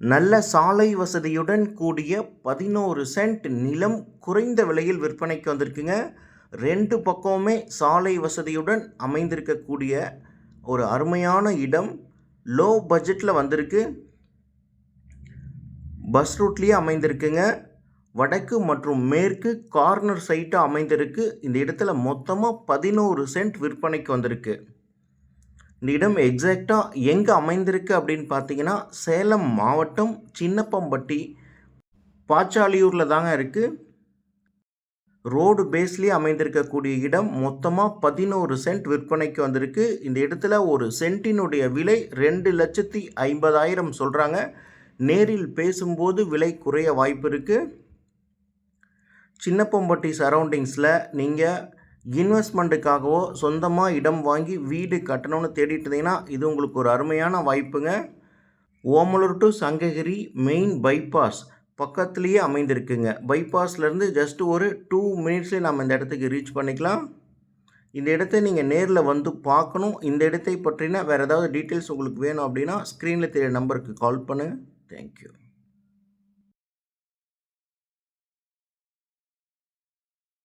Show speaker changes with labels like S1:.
S1: நல்ல சாலை வசதியுடன் கூடிய பதினோரு சென்ட் நிலம் குறைந்த விலையில் விற்பனைக்கு வந்திருக்குங்க. ரெண்டு பக்கமுமே சாலை வசதியுடன் அமைந்திருக்கக்கூடிய ஒரு அருமையான இடம் லோ பட்ஜெட்டில் வந்திருக்கு. பஸ் ரூட்லேயே அமைந்திருக்குங்க. வடக்கு மற்றும் மேற்கு கார்னர் சைட்டாக அமைந்திருக்கு. இந்த இடத்துல மொத்தமாக பதினோரு சென்ட் விற்பனைக்கு வந்திருக்கு. இந்த இடம் எக்ஸாக்டாக எங்கே அமைந்திருக்கு அப்படின்னு பார்த்தீங்கன்னா சேலம் மாவட்டம் சின்னப்பம்பட்டி பாச்சாலியூரில் தாங்க இருக்குது ரோடு பேஸ்லேயே அமைந்திருக்கக்கூடிய இடம் மொத்தமாக பதினோரு சென்ட் விற்பனைக்கு வந்திருக்கு. இந்த இடத்துல ஒரு சென்ட்டினுடைய விலை ரெண்டு லட்சத்தி ஐம்பதாயிரம் சொல்கிறாங்க நேரில் பேசும்போது விலை குறைய வாய்ப்பு இருக்குது சின்னப்பம்பட்டி சரௌண்டிங்ஸில் நீங்கள் இன்வெஸ்ட்மெண்ட்டுக்காகவோ சொந்தமாக இடம் வாங்கி வீடு கட்டணும்னு தேடிட்டு இருந்தீங்கன்னா இது உங்களுக்கு ஒரு அருமையான வாய்ப்புங்க. Omalur to Sankagiri main bypass பக்கத்துலேயே அமைந்திருக்குங்க. பைபாஸ்லேருந்து ஜஸ்ட் ஒரு டூ மினிட்ஸ்லேயே நம்ம இந்த இடத்துக்கு ரீச் பண்ணிக்கலாம். இந்த இடத்த நீங்கள் நேரில் வந்து பார்க்கணும். இந்த இடத்தை பற்றினா வேறு ஏதாவது டீட்டெயில்ஸ் உங்களுக்கு வேணும் அப்படின்னா ஸ்க்ரீனில் தெரிய நம்பருக்கு கால் பண்ணுங்கள் தேங்க்யூ